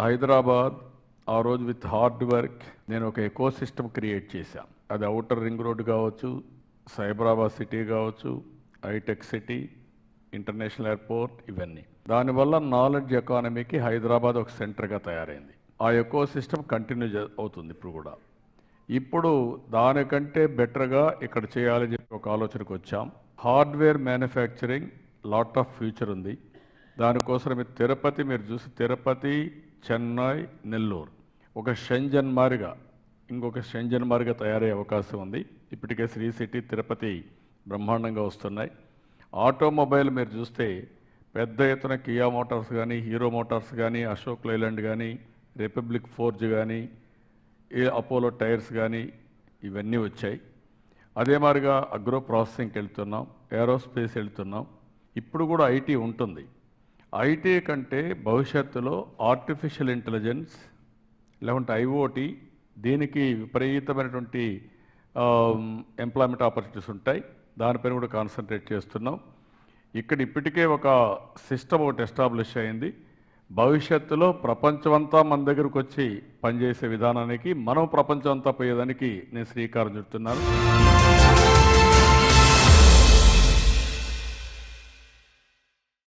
హైదరాబాద్ ఆ రోజు with hard work నేను ఒక ఎకో సిస్టమ్ క్రియేట్ చేశాను అది అవుటర్ రింగ్ రోడ్ కావచ్చు సైబరాబాద్ సిటీ కావచ్చు హైటెక్ సిటీ ఇంటర్నేషనల్ ఎయిర్పోర్ట్ ఇవన్నీ. దానివల్ల నాలెడ్జ్ ఎకానమీకి హైదరాబాద్ ఒక సెంటర్గా తయారైంది. ఆ ఎకో సిస్టమ్ కంటిన్యూ అవుతుంది ఇప్పుడు కూడా. ఇప్పుడు దానికంటే బెటర్గా ఇక్కడ చేయాలని చెప్పి ఒక ఆలోచనకు వచ్చాం hardware manufacturing lot of future ఉంది. దానికోసం మీరు తిరుపతి మీరు చూసి తిరుపతి చెన్నై నెల్లూరు. ఒక షెంజన్ మారిగా ఇంకొక షెంజన్ మారిగా తయారయ్యే అవకాశం ఉంది. ఇప్పటికే శ్రీ సిటీ తిరుపతి బ్రహ్మాండంగా వస్తున్నాయి. ఆటోమొబైల్ మీరు చూస్తే పెద్ద ఎత్తున కియా మోటార్స్ కానీ హీరో మోటార్స్ కానీ అశోక్ లైలాండ్ కానీ రిపబ్లిక్ ఫోర్జ్ కానీ ఏ అపోలో టైర్స్ కానీ ఇవన్నీ వచ్చాయి. అదే మాదిరిగా అగ్రో ప్రాసెసింగ్కి వెళ్తున్నాం ఏరోస్పేస్ వెళ్తున్నాం. ఇప్పుడు కూడా ఐటీ ఉంటుంది. ఐటీ కంటే భవిష్యత్తులో ఆర్టిఫిషియల్ ఇంటెలిజెన్స్ లేకుంటే ఐఓటి దీనికి విపరీతమైనటువంటి ఎంప్లాయ్మెంట్ ఆపర్చునిటీస్ ఉంటాయి. దానిపైన కూడా కాన్సన్ట్రేట్ చేస్తున్నాం. ఇక్కడ ఇప్పటికే ఒక సిస్టమ్ ఒకటి ఎస్టాబ్లిష్ అయింది. భవిష్యత్తులో ప్రపంచమంతా మన దగ్గరకు వచ్చి పనిచేసే విధానానికి మనం ప్రపంచం అంతా పోయేదానికి నేను శ్రీకారం చుడుతున్నాను.